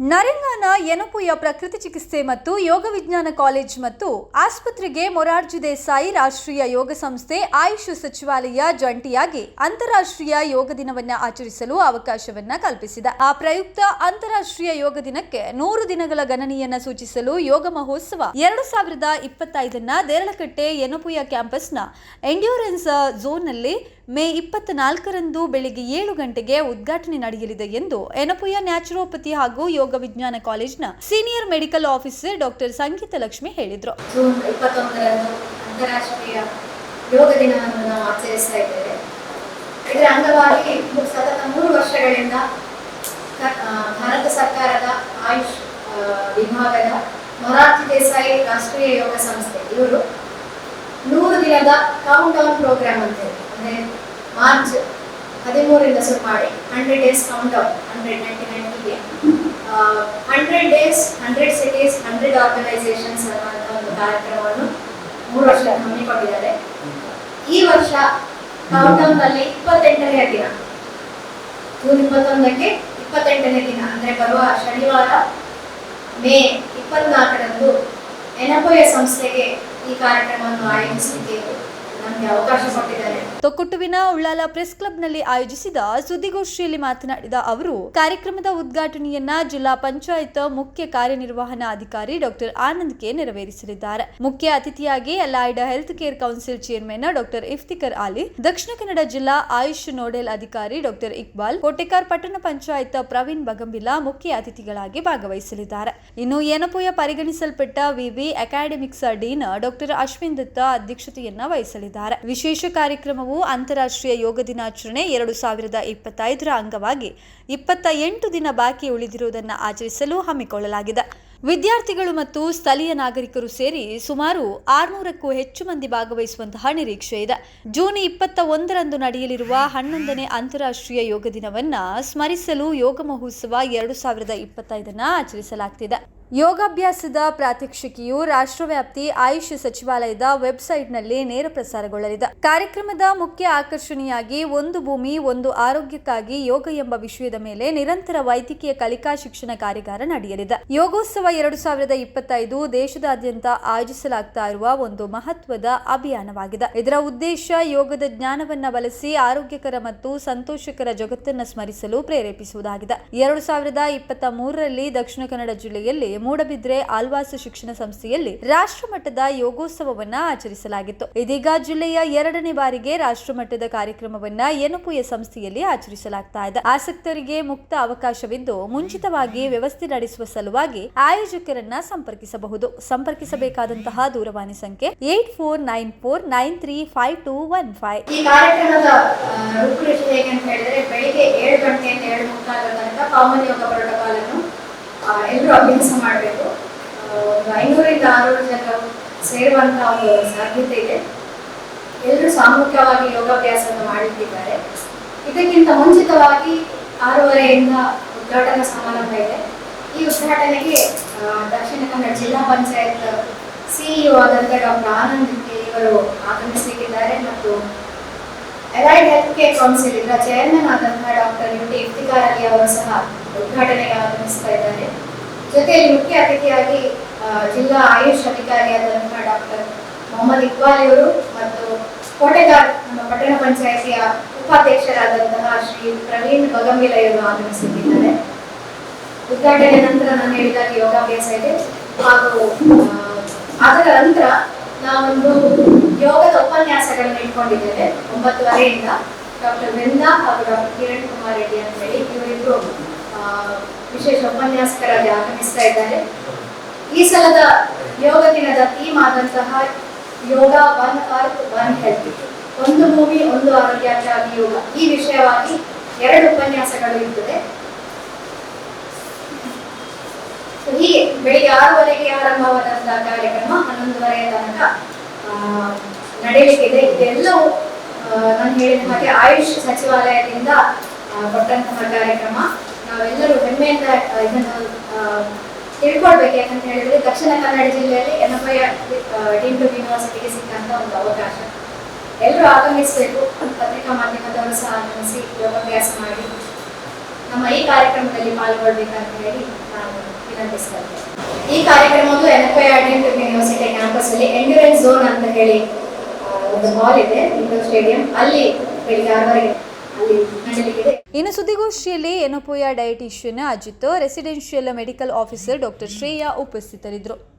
ನರೆಂಗಾನ ಯನಪುಯ ಪ್ರಕೃತಿ ಚಿಕಿತ್ಸೆ ಮತ್ತು ಯೋಗ ವಿಜ್ಞಾನ ಕಾಲೇಜ್ ಮತ್ತು ಆಸ್ಪತ್ರೆಗೆ ಮೊರಾರ್ಜಿ ದೇಸಾಯಿ ರಾಷ್ಟ್ರೀಯ ಯೋಗ ಸಂಸ್ಥೆ ಆಯುಷ್ ಸಚಿವಾಲಯ ಜಂಟಿಯಾಗಿ ಅಂತಾರಾಷ್ಟ್ರೀಯ ಯೋಗ ದಿನವನ್ನ ಆಚರಿಸಲು ಅವಕಾಶವನ್ನ ಕಲ್ಪಿಸಿದೆ. ಆ ಪ್ರಯುಕ್ತ ಅಂತಾರಾಷ್ಟ್ರೀಯ ಯೋಗ ದಿನಕ್ಕೆ ನೂರು ದಿನಗಳ ಗಣನೆಯನ್ನ ಸೂಚಿಸಲು ಯೋಗ ಮಹೋತ್ಸವ ಎರಡು ಸಾವಿರದ ಇಪ್ಪತ್ತೈದನ್ನ ದೇರಳಕಟ್ಟೆ ಯನಪುಯ ಕ್ಯಾಂಪಸ್ನ ಎಂಡ್ಯೂರೆನ್ಸ್ ಝೋನ್ನಲ್ಲಿ ಮೇ ಇಪ್ಪತ್ನಾಲ್ಕರಂದು ಬೆಳಿಗ್ಗೆ ಏಳು ಗಂಟೆಗೆ ಉದ್ಘಾಟನೆ ನಡೆಯಲಿದೆ ಎಂದು ಎನಪುಯ ನ್ಯಾಚುರೋಪತಿ ಹಾಗೂ ಯೋಗ ವಿಜ್ಞಾನ ಕಾಲೇಜ್ನ senior medical officer doctor Sangeetha Lakshmi ಹೇಳಿದರು. ಜೂನ್ ಇಪ್ಪತ್ತೊಂದರಂದು ಅಂತಾರಾಷ್ಟ್ರೀಯ ಯೋಗ ದಿನವನ್ನು ನಾವು ಆಚರಿಸ್ತಾ ಇದ್ದೇವೆ. ಇದರ ಅಂಗವಾಗಿ ಸತತ ಮೂರು ವರ್ಷಗಳಿಂದ ಭಾರತ ಸರ್ಕಾರದ ಆಯುಷ್ ವಿಭಾಗದ ಮೊರಾರ್ಜಿ ದೇಸಾಯಿ ರಾಷ್ಟ್ರೀಯ ಯೋಗ ಸಂಸ್ಥೆ. ಇವರು ನೂರು ದಿನದ ಕೌಂಟ್ ಡೌನ್ ಪ್ರೋಗ್ರಾಮ್ ಅಂತ ಹೇಳಿ ಅಂದರೆ ಮಾರ್ಚ್ ಹದಿಮೂರಿಂದ ಮಾಡಿ hundred days count down hundred ninety ನೈನ್ಟಿಗೆ hundred days hundred cities hundred organisations ಅನ್ನುವಂಥ ಒಂದು ಕಾರ್ಯಕ್ರಮವನ್ನು ಮೂರು ವರ್ಷ ಹಮ್ಮಿಕೊಂಡಿದ್ದಾರೆ ಈ ವರ್ಷ ಕೌಂಟ್ನಲ್ಲಿ ಇಪ್ಪತ್ತೆಂಟನೆಯ ದಿನ. ಜೂನ್ ಇಪ್ಪತ್ತೊಂದಕ್ಕೆ ಇಪ್ಪತ್ತೆಂಟನೇ ದಿನ, ಅಂದರೆ ಬರುವ ಶನಿವಾರ, ಮೇ ಇಪ್ಪತ್ನಾಲ್ಕರಂದು ಎನಪೋಯ ಸಂಸ್ಥೆಗೆ ಈ ಕಾರ್ಯಕ್ರಮವನ್ನು ಆಯೋಜಿಸಲಿಕ್ಕೆ ನಮಗೆ ತೊಕ್ಕೊಟ್ಟುವಿನ ಉಳ್ಳಾಲ ಪ್ರೆಸ್ ಕ್ಲಬ್ನಲ್ಲಿ ಆಯೋಜಿಸಿದ ಸುದ್ದಿಗೋಷ್ಠಿಯಲ್ಲಿ ಮಾತನಾಡಿದ ಅವರು, ಕಾರ್ಯಕ್ರಮದ ಉದ್ಘಾಟನೆಯನ್ನ ಜಿಲ್ಲಾ ಪಂಚಾಯತ್ ಮುಖ್ಯ ಕಾರ್ಯನಿರ್ವಹಣಾ ಅಧಿಕಾರಿ ಡಾಕ್ಟರ್ ಆನಂದ್ ಕೆ ನೆರವೇರಿಸಲಿದ್ದಾರೆ. ಮುಖ್ಯ ಅತಿಥಿಯಾಗಿ allied health care council chairman doctor Iftikhar Ali, Dakshina Kannada ಜಿಲ್ಲಾ ಆಯುಷ್ ನೋಡೆಲ್ ಅಧಿಕಾರಿ ಡಾಕ್ಟರ್ ಇಕ್ಬಾಲ್, ಕೋಟೆಕಾರ್ ಪಟ್ಟಣ ಪಂಚಾಯತ್ ಪ್ರವೀಣ್ ಬಗಂಬಿಲಾ ಮುಖ್ಯ ಅತಿಥಿಗಳಾಗಿ ಭಾಗವಹಿಸಲಿದ್ದಾರೆ. ಇನ್ನು ಏನಪೋಯ ಪರಿಗಣಿಸಲ್ಪಟ್ಟ ವಿವಿ academics dean doctor Ashwin Datta ಅಧ್ಯಕ್ಷತೆಯನ್ನ ವಹಿಸಲಿದ್ದಾರೆ. ವಿಶೇಷ ಕಾರ್ಯಕ್ರಮವು ಅಂತಾರಾಷ್ಟ್ರೀಯ ಯೋಗ ದಿನಾಚರಣೆ ಎರಡು ಸಾವಿರದ ಇಪ್ಪತ್ತೈದರ ಅಂಗವಾಗಿ ಇಪ್ಪತ್ತ ಎಂಟು ದಿನ ಬಾಕಿ ಉಳಿದಿರುವುದನ್ನು ಆಚರಿಸಲು ಹಮ್ಮಿಕೊಳ್ಳಲಾಗಿದೆ. ವಿದ್ಯಾರ್ಥಿಗಳು ಮತ್ತು ಸ್ಥಳೀಯ ನಾಗರಿಕರು ಸೇರಿ ಸುಮಾರು ಆರುನೂರಕ್ಕೂ ಹೆಚ್ಚು ಮಂದಿ ಭಾಗವಹಿಸುವಂತಹ ನಿರೀಕ್ಷೆ ಇದೆ. ಜೂನ್ ಇಪ್ಪತ್ತ ಒಂದರಂದು ನಡೆಯಲಿರುವ ಹನ್ನೊಂದನೇ ಅಂತಾರಾಷ್ಟ್ರೀಯ ಯೋಗ ದಿನವನ್ನ ಸ್ಮರಿಸಲು ಯೋಗ ಮಹೋತ್ಸವ ಎರಡು ಸಾವಿರದ ಇಪ್ಪತ್ತೈದನ್ನ ಆಚರಿಸಲಾಗ್ತಿದೆ. ಯೋಗಾಭ್ಯಾಸದ ಪ್ರಾತ್ಯಕ್ಷಿಕೆಯು ರಾಷ್ಟ್ರವ್ಯಾಪ್ತಿ ಆಯುಷ್ ಸಚಿವಾಲಯದ ವೆಬ್ಸೈಟ್ನಲ್ಲಿ ನೇರ ಪ್ರಸಾರಗೊಳ್ಳಲಿದೆ. ಕಾರ್ಯಕ್ರಮದ ಮುಖ್ಯ ಆಕರ್ಷಣೆಯಾಗಿ ಒಂದು ಭೂಮಿ, ಒಂದು ಆರೋಗ್ಯಕ್ಕಾಗಿ ಯೋಗ ಎಂಬ ವಿಷಯದ ಮೇಲೆ ನಿರಂತರ ವೈದ್ಯಕೀಯ ಕಲಿಕಾ ಶಿಕ್ಷಣ ಕಾರ್ಯಾಗಾರ ನಡೆಯಲಿದೆ. ಯೋಗೋತ್ಸವ ಎರಡು ಸಾವಿರದ ಇಪ್ಪತ್ತೈದು ದೇಶದಾದ್ಯಂತ ಆಯೋಜಿಸಲಾಗ್ತಾ ಇರುವ ಒಂದು ಮಹತ್ವದ ಅಭಿಯಾನವಾಗಿದೆ. ಇದರ ಉದ್ದೇಶ ಯೋಗದ ಜ್ಞಾನವನ್ನ ಬಳಸಿ ಆರೋಗ್ಯಕರ ಮತ್ತು ಸಂತೋಷಕರ ಜಗತ್ತನ್ನು ಸ್ಮರಿಸಲು ಪ್ರೇರೇಪಿಸುವುದಾಗಿದೆ. ಎರಡು ಸಾವಿರದ ಇಪ್ಪತ್ತ ಮೂರರಲ್ಲಿ ದಕ್ಷಿಣ ಕನ್ನಡ ಜಿಲ್ಲೆಯಲ್ಲಿ ಮೂಡಬಿದ್ರೆ ಆಲ್ವಾಸ್ ಶಿಕ್ಷಣ ಸಂಸ್ಥೆಯಲ್ಲಿ ರಾಷ್ಟ್ರಮಟ್ಟದ ಯೋಗೋತ್ಸವವನ್ನ ಆಚರಿಸಲಾಗಿತ್ತು. ಇದೀಗ ಜಿಲ್ಲೆಯ ಎರಡನೇ ಬಾರಿಗೆ ರಾಷ್ಟ್ರಮಟ್ಟದ ಕಾರ್ಯಕ್ರಮವನ್ನ ಎನುಪುಯ ಸಂಸ್ಥೆಯಲ್ಲಿ ಆಚರಿಸಲಾಗ್ತಾ ಇದೆ. ಆಸಕ್ತರಿಗೆ ಮುಕ್ತ ಅವಕಾಶವಿದ್ದು ಮುಂಚಿತವಾಗಿ ವ್ಯವಸ್ಥೆ ನಡೆಸುವ ಸಲುವಾಗಿ ಆಯೋಜಕರನ್ನ ಸಂಪರ್ಕಿಸಬಹುದು. ಸಂಪರ್ಕಿಸಬೇಕಾದಂತಹ ದೂರವಾಣಿ ಸಂಖ್ಯೆ eight four nine four nine three five two one five. ಈ ಕಾರ್ಯಕ್ರಮದ ರೂಪುರೇಷೆ ಹೇಗೆ ಅಂತ ಹೇಳಿದ್ರೆ ಬೆಳಿಗ್ಗೆ ಏಳು ಗಂಟೆಯಿಂದ ಏಳು ಮುಕ್ಕಾಲು ತನಕ ಕಾಮನ್ ಯೋಗ ಪ್ರೋಟೋಕಾಲ್ ಅನ್ನು ಎಲ್ಲರೂ ಅಭ್ಯಾಸ ಮಾಡಬೇಕು. ಒಂದು ಐನೂರಿಂದ ಆರುನೂರು ಜನ ಸೇರುವಂತ ಒಂದು ಸಾಧ್ಯತೆ ಇದೆ. ಎಲ್ಲರೂ ಸಾಮೂಹಿಕವಾಗಿ ಯೋಗಾಭ್ಯಾಸವನ್ನು ಮಾಡುತ್ತಿದ್ದಾರೆ ಇದಕ್ಕಿಂತ ಮುಂಚಿತವಾಗಿ ಆರೂವರೆಯಿಂದ ಉದ್ಘಾಟನಾ ಸಮಾರಂಭ ಇದೆ. ಈ ಉದ್ಘಾಟನೆಗೆ ದಕ್ಷಿಣ ಕನ್ನಡ ಜಿಲ್ಲಾ ಪಂಚಾಯತ್ ಸಿಇಒ ಆದಂಥ ಡಾಕ್ಟರ್ ಆನಂದ್ ಇವರು ಆಗಮಿಸಲಿಕ್ಕಿದ್ದಾರೆ ಮತ್ತು ಅಲೈಡ್ ಹೆಲ್ತ್ ಕೇರ್ ಕೌನ್ಸಿಲ್ ಇಂದ ಚೇರ್ಮನ್ ಆದಂತಹ ಡಾಕ್ಟರ್ ಯು ಟಿ ಇಫ್ತಿಕಾರ್ ಅವರು ಸಹ ಉದ್ಘಾಟನೆಗೆ ಆಗಮಿಸ್ತಾ ಇದ್ದಾರೆ ಜೊತೆಯಲ್ಲಿ ಮುಖ್ಯ ಅತಿಥಿಯಾಗಿ ಜಿಲ್ಲಾ ಆಯುಷ್ ಅಧಿಕಾರಿಯಾದಂತಹ ಡಾಕ್ಟರ್ ಮೊಹಮ್ಮದ್ ಇಕ್ಬಾಲ್ ಇವರು ಮತ್ತು ಕೋಟೆಗಾರ್, ನಮ್ಮ ಪಟ್ಟಣ ಪಂಚಾಯತಿಯ ಉಪಾಧ್ಯಕ್ಷರಾದಂತಹ ಶ್ರೀ ಪ್ರವೀಣ್ ಬಗಂಬಿಲ ಇವರು ಆಗಮಿಸುತ್ತಿದ್ದಾರೆ ಉದ್ಘಾಟನೆ ನಂತರ ನಾನು ಹೇಳಿದಾಗ ಯೋಗಾಭ್ಯಾಸ ಇದೆ. ಹಾಗೂ ಅದರ ನಂತರ ನಾವೊಂದು ಯೋಗದ ಉಪನ್ಯಾಸಗಳನ್ನು ಇಟ್ಕೊಂಡಿದ್ದೇವೆ. ಒಂಬತ್ತುವರೆಯಿಂದ ಡಾಕ್ಟರ್ ವೃಂದಾ ಹಾಗೂ ಡಾಕ್ಟರ್ ಕಿರಣ್ ಕುಮಾರ್ ರೆಡ್ಡಿ ಅಂತ ಹೇಳಿ. ವಿಶೇಷ ಉಪನ್ಯಾಸಕರಾಗಿ ಆಗಮಿಸ್ತಾ ಇದ್ದಾರೆ. ಈ ಸಲದ ಯೋಗ ದಿನದ ಥೀಮ್ ಆದಂತಹ yoga one earth one health ಒಂದು ಭೂಮಿ, ಒಂದು ಆರೋಗ್ಯಕ್ಕಾಗಿ ಯೋಗ. ಈ ವಿಷಯವಾಗಿ ಎರಡು ಉಪನ್ಯಾಸಗಳು ಇರ್ತದೆ. ಹೀಗೆ ಬೆಳಿಗ್ಗೆ ಆರೂವರೆಗೆ ಆರಂಭವಾದಂತಹ ಕಾರ್ಯಕ್ರಮ ಹನ್ನೊಂದುವರೆಯ ತನಕ ನಡೆಯಲಿಕ್ಕಿದೆ. ಇದೆಲ್ಲವೂ ನಾನು ಹೇಳಿದ ಹಾಗೆ ಆಯುಷ್ ಸಚಿವಾಲಯದಿಂದ ಕೊಟ್ಟಂತಹ ಕಾರ್ಯಕ್ರಮ. ನಾವೆಲ್ಲರೂ ಹೆಮ್ಮೆಯಿಂದ ಇದನ್ನು ತಿಳ್ಕೊಳ್ಬೇಕು ಯಾಕಂತ ಹೇಳಿದ್ರೆ ದಕ್ಷಿಣ ಕನ್ನಡ ಜಿಲ್ಲೆಯಲ್ಲಿ ಎನ್ ಎಫ್ ಐ ಟು ಯೂನಿವರ್ಸಿಟಿಗೆ ಸಿಕ್ಕಂತ ಒಂದು ಅವಕಾಶ. ಎಲ್ಲರೂ ಆಗಮಿಸಬೇಕು. ಪತ್ರಿಕಾ ಮಾಧ್ಯಮದವರು ಸಹ ಆಗಮಿಸಿ ಯೋಗಾಭ್ಯಾಸ ಮಾಡಿ ನಮ್ಮ ಈ ಕಾರ್ಯಕ್ರಮದಲ್ಲಿ ಪಾಲ್ಗೊಳ್ಬೇಕಂತ ಹೇಳಿ ನಾನು ವಿನಂತಿಸ್ತೇನೆ ಈ ಕಾರ್ಯಕ್ರಮವು N F I to university campus ಅಲ್ಲಿ ಎಂಡ್ಯೂರೆನ್ಸ್ ಝೋನ್ ಅಂತ ಹೇಳಿ ಒಂದು ಹಾಲ್ ಇದೆ ಇಂಡೋರ್ ಸ್ಟೇಡಿಯಂ. ಅಲ್ಲಿ ಬೆಳಿಗ್ಗೆ ಆರವರೆಗೆ ಅಲ್ಲಿ ನಡೆಯಲಿದೆ ಇನ್ನು ಸುದ್ದಿಗೋಷ್ಠಿಯಲ್ಲಿ Yenepoya dietician Ajith residential medical officer doctor Shreya ಉಪಸ್ಥಿತರಿದ್ದರು.